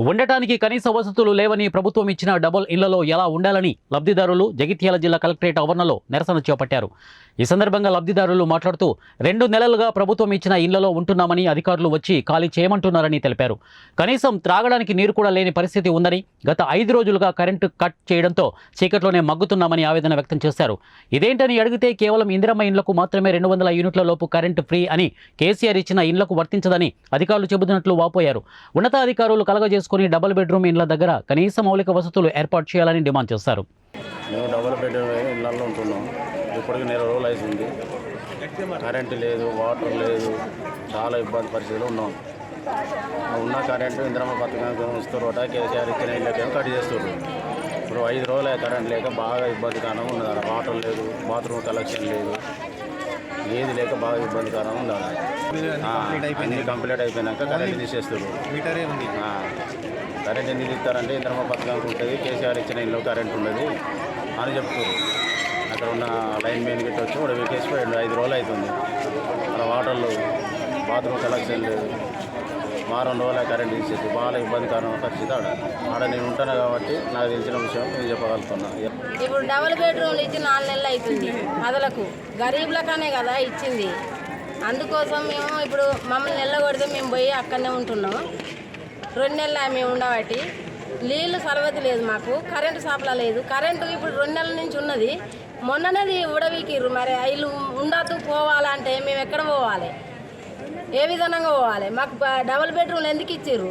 ఉండటానికి కనీస వసతులు లేవని ప్రభుత్వం ఇచ్చిన డబుల్ ఇళ్ళలో ఎలా ఉండాలని లబ్ధిదారులు జగిత్యాల జిల్లా కలెక్టరేట్ ఆవరణలో నిరసన చేపట్టారు. ఈ సందర్భంగా లబ్ధిదారులు మాట్లాడుతూ రెండు నెలలుగా ప్రభుత్వం ఇచ్చిన ఇళ్ళలో ఉంటున్నామని అధికారులు వచ్చి ఖాళీ చేయమంటున్నారని తెలిపారు. కనీసం త్రాగడానికి నీరు కూడా లేని పరిస్థితి ఉందని గత ఐదు రోజులుగా కరెంటు కట్ చేయడంతో చీకట్లోనే మగ్గుతున్నామని ఆవేదన వ్యక్తం చేశారు. ఇదేంటని అడిగితే కేవలం ఇందిరమ్మ ఇండ్లకు మాత్రమే రెండు వందల యూనిట్ల లోపు కరెంటు ఫ్రీ అని కేసీఆర్ ఇచ్చిన ఇండ్లకు వర్తించదని అధికారులు చెబుతున్నట్లు వాపోయారు. ఉన్నతాధికారులు చేసుకుని డబుల్ బెడ్రూమ్ ఇండ్ల దగ్గర కనీస మౌలిక వసతులు ఏర్పాటు చేయాలని డిమాండ్ చేశారు మేము డబుల్ బెడ్రూమ్ ఇళ్ళల్లో ఉంటున్నాం. ఇప్పటికి నెల రోజులు అవుతుంది కరెంటు లేదు వాటర్ లేదు చాలా ఇబ్బంది పరిస్థితులు ఉన్నాం. ఉన్న కరెంటు ఇంద్రమ్మ పథకం ఇస్తారు కేసీఆర్ ఇచ్చిన ఇళ్ళకేమో కట్ చేస్తారు ఇప్పుడు ఐదు రోజులు కరెంట్ లేక బాగా ఇబ్బందికరంగా ఉన్నది వాటర్ లేదు బాత్రూమ్ కలెక్షన్ లేదు. ఏది లేక బాగా ఇబ్బందికరంగా. ఆ, అన్ని కంప్లీట్ అయిపోయినాక కరెంట్ తీసేస్తారు మీటరే ఉంది. కరెంట్ ఎందుకు ఇస్తారంటే ఇంద్రమ్మ పథకం ఉంటుంది కేసీఆర్ ఇచ్చిన ఇల్లు కరెంట్ ఉండదు అని చెప్తారు అక్కడ ఉన్న లైన్ మెయిన్ గిట్ట వచ్చి కూడా వెకేసిపోయి ఐదు రోజులు అవుతుంది. అక్కడ వాటర్లు బాత్రూమ్ కలెక్షన్ లేదు. వారం రోజుల కరెంట్ తీసేసి బాగా ఇబ్బందికరం పరిస్థితి ఆడ. ఆడ నేను ఉంటాను కాబట్టి నాకు తెలిసిన విషయం నేను చెప్పగలుగుతున్నా. ఇప్పుడు డబుల్ బెడ్రూమ్లు ఇచ్చి నాలుగు నెలలు అవుతుంది మొదలకు గరీబ్లకనే కదా ఇచ్చింది. అందుకోసం మేము ఇప్పుడు మమ్మల్ని నెల కొడితే మేము పోయి అక్కడనే ఉంటున్నాం. రెండు నెలలు మేము ఉండబట్టి. నీళ్ళు సర్వతి లేదు మాకు కరెంటు సప్లై లేదు. కరెంటు ఇప్పుడు రెండు నెలల నుంచి ఉన్నది. మొన్ననేది ఉడవీకిర్రు. మరి ఇల్లు ఉండద్దు పోవాలంటే మేము ఎక్కడ పోవాలి? ఏ విధంగా పోవాలి? మాకు డబల్ డబుల్ బెడ్రూమ్లు ఎందుకు ఇచ్చిర్రు?